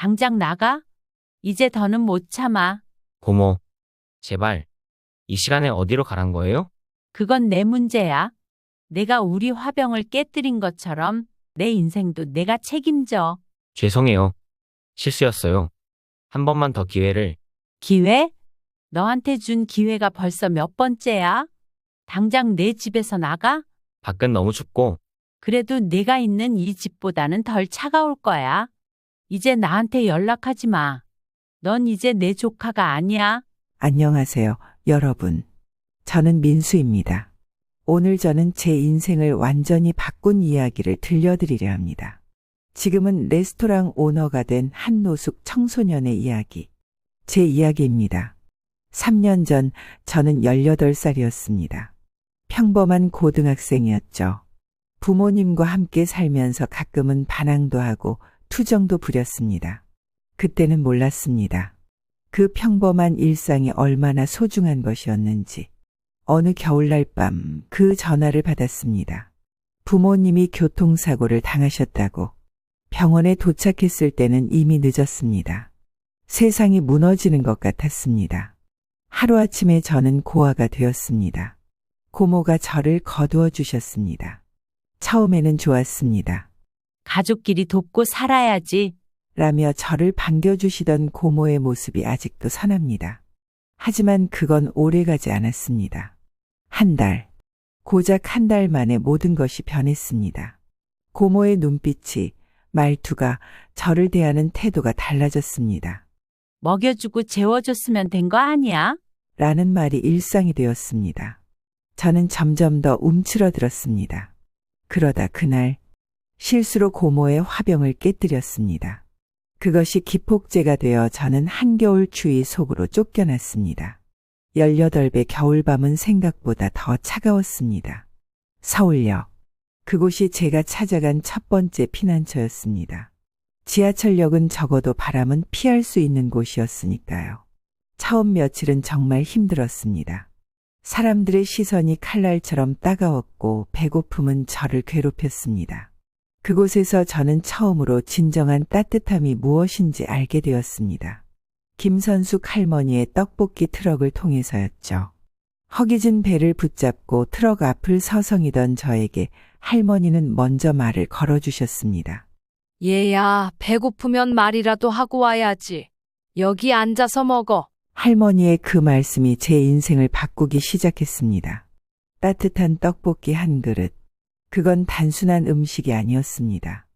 당장 나가? 이제 더는 못 참아. 고모, 제발, 이 시간에 어디로 가란 거예요? 그건 내 문제야. 내가 우리 화병을 깨뜨린 것처럼 내 인생도 내가 책임져. 죄송해요. 실수였어요. 한 번만 더 기회를, 기회? 너한테 준 기회가 벌써 몇 번째야? 당장 내 집에서 나가? 밖은 너무 춥고, 그래도 내가 있는 이 집보다는 덜 차가울 거야. 이제 나한테 연락하지 마. 넌 이제 내 조카가 아니야. 안녕하세요, 여러분. 저는 민수입니다. 오늘 저는 제 인생을 완전히 바꾼 이야기를 들려드리려 합니다. 지금은 레스토랑 오너가 된 한노숙 청소년의 이야기. 제 이야기입니다. 3년 전 저는 18살이었습니다. 평범한 고등학생이었죠. 부모님과 함께 살면서 가끔은 반항도 하고 투정도 부렸습니다. 그때는 몰랐습니다. 그 평범한 일상이 얼마나 소중한 것이었는지. 어느 겨울날 밤 그 전화를 받았습니다. 부모님이 교통사고를 당하셨다고. 병원에 도착했을 때는 이미 늦었습니다. 세상이 무너지는 것 같았습니다. 하루아침에 저는 고아가 되었습니다. 고모가 저를 거두어 주셨습니다. 처음에는 좋았습니다. 가족끼리 돕고 살아야지. 라며 저를 반겨주시던 고모의 모습이 아직도 선합니다. 하지만 그건 오래가지 않았습니다. 한 달, 고작 한 달 만에 모든 것이 변했습니다. 고모의 눈빛이, 말투가, 저를 대하는 태도가 달라졌습니다. 먹여주고 재워줬으면 된 거 아니야? 라는 말이 일상이 되었습니다. 저는 점점 더 움츠러들었습니다. 그러다 그날, 실수로 고모의 화병을 깨뜨렸습니다. 그것이 기폭제가 되어 저는 한겨울 추위 속으로 쫓겨났습니다. 18배 겨울밤은 생각보다 더 차가웠습니다. 서울역. 그곳이 제가 찾아간 첫 번째 피난처였습니다. 지하철역은 적어도 바람은 피할 수 있는 곳이었으니까요. 처음 며칠은 정말 힘들었습니다. 사람들의 시선이 칼날처럼 따가웠고 배고픔은 저를 괴롭혔습니다. 그곳에서 저는 처음으로 진정한 따뜻함이 무엇인지 알게 되었습니다. 김선숙 할머니의 떡볶이 트럭을 통해서였죠. 허기진 배를 붙잡고 트럭 앞을 서성이던 저에게 할머니는 먼저 말을 걸어주셨습니다. 얘야, 배고프면 말이라도 하고 와야지. 여기 앉아서 먹어. 할머니의 그 말씀이 제 인생을 바꾸기 시작했습니다. 따뜻한 떡볶이 한 그릇. 그건 단순한 음식이 아니었습니다.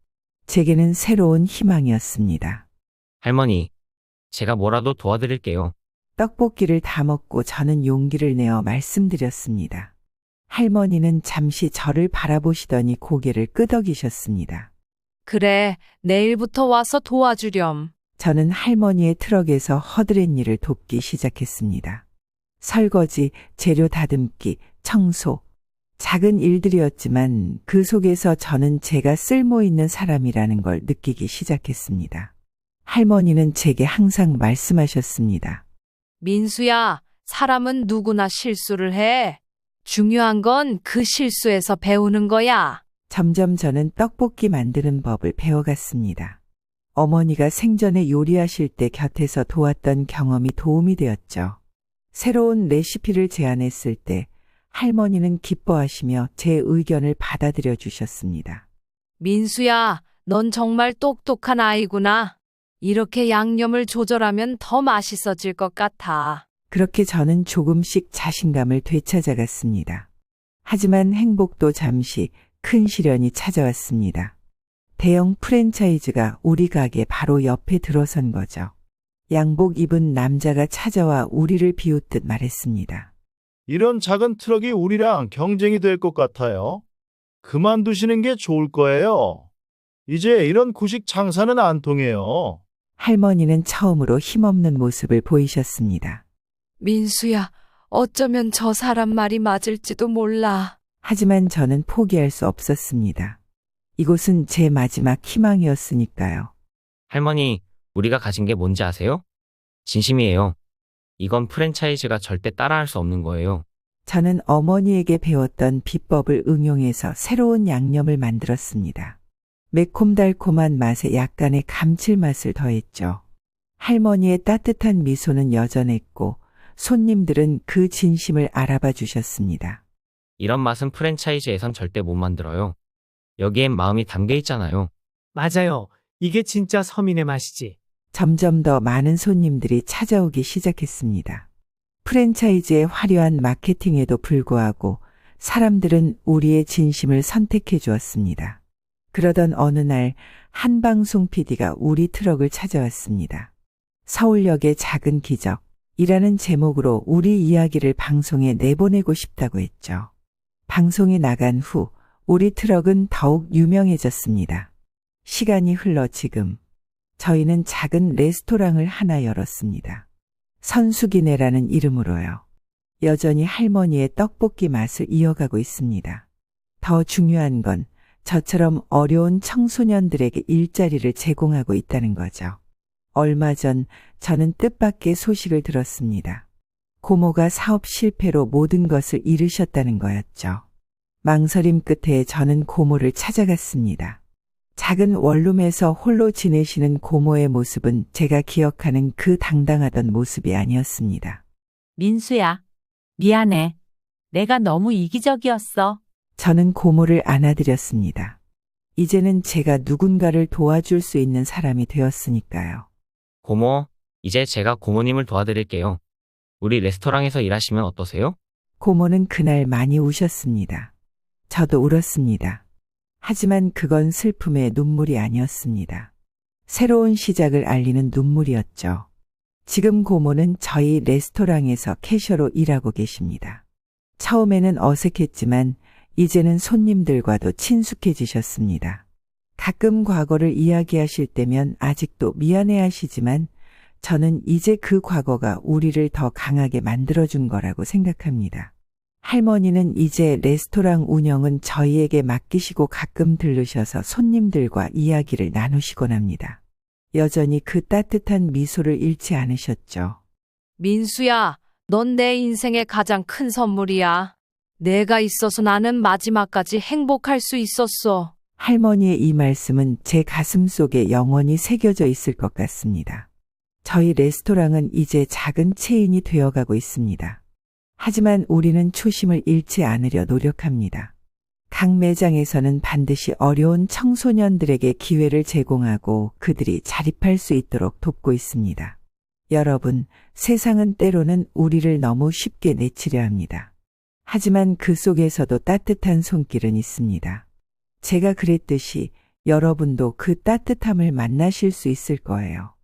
제게는 새로운 희망이었습니다. 할머니, 제가 뭐라도 도와드릴게요. 떡볶이를 다 먹고 저는 용기를 내어 말씀드렸습니다. 할머니는 잠시 저를 바라보시더니 고개를 끄덕이셨습니다. 그래, 내일부터 와서 도와주렴. 저는 할머니의 트럭에서 허드렛 일을 돕기 시작했습니다. 설거지, 재료 다듬기, 청소. 작은 일들이었지만 그 속에서 저는 제가 쓸모 있는 사람이라는 걸 느끼기 시작했습니다. 할머니는 제게 항상 말씀하셨습니다. 민수야, 사람은 누구나 실수를 해. 중요한 건 그 실수에서 배우는 거야. 점점 저는 떡볶이 만드는 법을 배워갔습니다. 어머니가 생전에 요리하실 때 곁에서 도왔던 경험이 도움이 되었죠. 새로운 레시피를 제안했을 때 할머니는 기뻐하시며 제 의견을 받아들여 주셨습니다. 민수야, 넌 정말 똑똑한 아이구나. 이렇게 양념을 조절하면 더 맛있어질 것 같아. 그렇게 저는 조금씩 자신감을 되찾아갔습니다. 하지만 행복도 잠시 큰 시련이 찾아왔습니다. 대형 프랜차이즈가 우리 가게 바로 옆에 들어선 거죠. 양복 입은 남자가 찾아와 우리를 비웃듯 말했습니다. 이런 작은 트럭이 우리랑 경쟁이 될 것 같아요. 그만두시는 게 좋을 거예요. 이제 이런 구식 장사는 안 통해요. 할머니는 처음으로 힘없는 모습을 보이셨습니다. 민수야, 어쩌면 저 사람 말이 맞을지도 몰라. 하지만 저는 포기할 수 없었습니다. 이곳은 제 마지막 희망이었으니까요. 할머니, 우리가 가진 게 뭔지 아세요? 진심이에요. 이건 프랜차이즈가 절대 따라할 수 없는 거예요. 저는 어머니에게 배웠던 비법을 응용해서 새로운 양념을 만들었습니다. 매콤달콤한 맛에 약간의 감칠맛을 더했죠. 할머니의 따뜻한 미소는 여전했고 손님들은 그 진심을 알아봐 주셨습니다. 이런 맛은 프랜차이즈에선 절대 못 만들어요. 여기엔 마음이 담겨 있잖아요. 맞아요. 이게 진짜 서민의 맛이지. 점점 더 많은 손님들이 찾아오기 시작했습니다. 프랜차이즈의 화려한 마케팅에도 불구하고 사람들은 우리의 진심을 선택해 주었습니다. 그러던 어느 날 한방송 PD가 우리 트럭을 찾아왔습니다. 서울역의 작은 기적이라는 제목으로 우리 이야기를 방송에 내보내고 싶다고 했죠. 방송이 나간 후 우리 트럭은 더욱 유명해졌습니다. 시간이 흘러 지금 저희는 작은 레스토랑을 하나 열었습니다. 선수기네라는 이름으로요. 여전히 할머니의 떡볶이 맛을 이어가고 있습니다. 더 중요한 건 저처럼 어려운 청소년들에게 일자리를 제공하고 있다는 거죠. 얼마 전 저는 뜻밖의 소식을 들었습니다. 고모가 사업 실패로 모든 것을 잃으셨다는 거였죠. 망설임 끝에 저는 고모를 찾아갔습니다. 작은 원룸에서 홀로 지내시는 고모의 모습은 제가 기억하는 그 당당하던 모습이 아니었습니다. 민수야, 미안해. 내가 너무 이기적이었어. 저는 고모를 안아드렸습니다. 이제는 제가 누군가를 도와줄 수 있는 사람이 되었으니까요. 고모, 이제 제가 고모님을 도와드릴게요. 우리 레스토랑에서 일하시면 어떠세요? 고모는 그날 많이 우셨습니다. 저도 울었습니다. 하지만 그건 슬픔의 눈물이 아니었습니다. 새로운 시작을 알리는 눈물이었죠. 지금 고모는 저희 레스토랑에서 캐셔로 일하고 계십니다. 처음에는 어색했지만 이제는 손님들과도 친숙해지셨습니다. 가끔 과거를 이야기하실 때면 아직도 미안해 하시지만 저는 이제 그 과거가 우리를 더 강하게 만들어준 거라고 생각합니다. 할머니는 이제 레스토랑 운영은 저희에게 맡기시고 가끔 들르셔서 손님들과 이야기를 나누시곤 합니다. 여전히 그 따뜻한 미소를 잃지 않으셨죠. 민수야, 넌 내 인생의 가장 큰 선물이야. 내가 있어서 나는 마지막까지 행복할 수 있었어. 할머니의 이 말씀은 제 가슴 속에 영원히 새겨져 있을 것 같습니다. 저희 레스토랑은 이제 작은 체인이 되어가고 있습니다. 하지만 우리는 초심을 잃지 않으려 노력합니다. 각 매장에서는 반드시 어려운 청소년들에게 기회를 제공하고 그들이 자립할 수 있도록 돕고 있습니다. 여러분, 세상은 때로는 우리를 너무 쉽게 내치려 합니다. 하지만 그 속에서도 따뜻한 손길은 있습니다. 제가 그랬듯이 여러분도 그 따뜻함을 만나실 수 있을 거예요.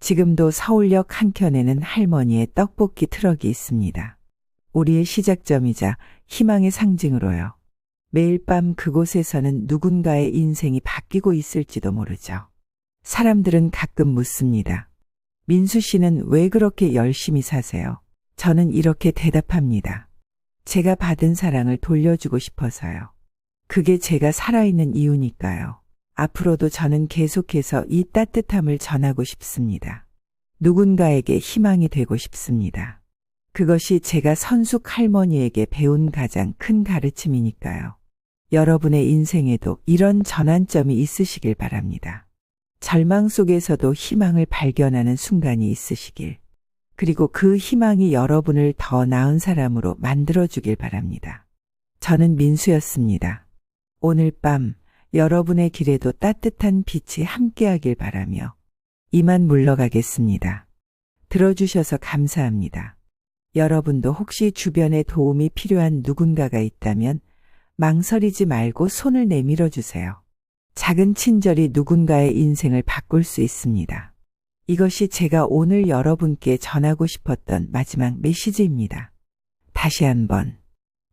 지금도 서울역 한켠에는 할머니의 떡볶이 트럭이 있습니다. 우리의 시작점이자 희망의 상징으로요. 매일 밤 그곳에서는 누군가의 인생이 바뀌고 있을지도 모르죠. 사람들은 가끔 묻습니다. 민수 씨는 왜 그렇게 열심히 사세요? 저는 이렇게 대답합니다. 제가 받은 사랑을 돌려주고 싶어서요. 그게 제가 살아있는 이유니까요. 앞으로도 저는 계속해서 이 따뜻함을 전하고 싶습니다. 누군가에게 희망이 되고 싶습니다. 그것이 제가 선숙 할머니에게 배운 가장 큰 가르침이니까요. 여러분의 인생에도 이런 전환점이 있으시길 바랍니다. 절망 속에서도 희망을 발견하는 순간이 있으시길. 그리고 그 희망이 여러분을 더 나은 사람으로 만들어주길 바랍니다. 저는 민수였습니다. 오늘 밤 여러분의 길에도 따뜻한 빛이 함께하길 바라며 이만 물러가겠습니다. 들어주셔서 감사합니다. 여러분도 혹시 주변에 도움이 필요한 누군가가 있다면 망설이지 말고 손을 내밀어 주세요. 작은 친절이 누군가의 인생을 바꿀 수 있습니다. 이것이 제가 오늘 여러분께 전하고 싶었던 마지막 메시지입니다. 다시 한번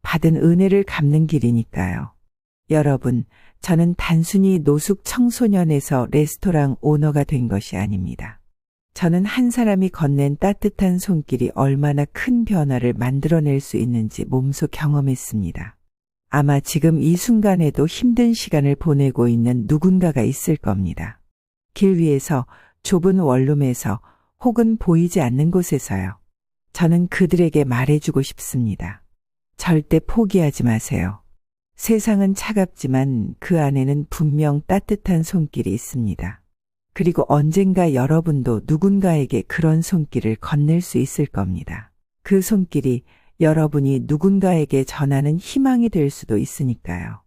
받은 은혜를 갚는 길이니까요. 여러분, 저는 단순히 노숙 청소년에서 레스토랑 오너가 된 것이 아닙니다. 저는 한 사람이 건넨 따뜻한 손길이 얼마나 큰 변화를 만들어낼 수 있는지 몸소 경험했습니다. 아마 지금 이 순간에도 힘든 시간을 보내고 있는 누군가가 있을 겁니다. 길 위에서 좁은 원룸에서 혹은 보이지 않는 곳에서요. 저는 그들에게 말해주고 싶습니다. 절대 포기하지 마세요. 세상은 차갑지만 그 안에는 분명 따뜻한 손길이 있습니다. 그리고 언젠가 여러분도 누군가에게 그런 손길을 건넬 수 있을 겁니다. 그 손길이 여러분이 누군가에게 전하는 희망이 될 수도 있으니까요.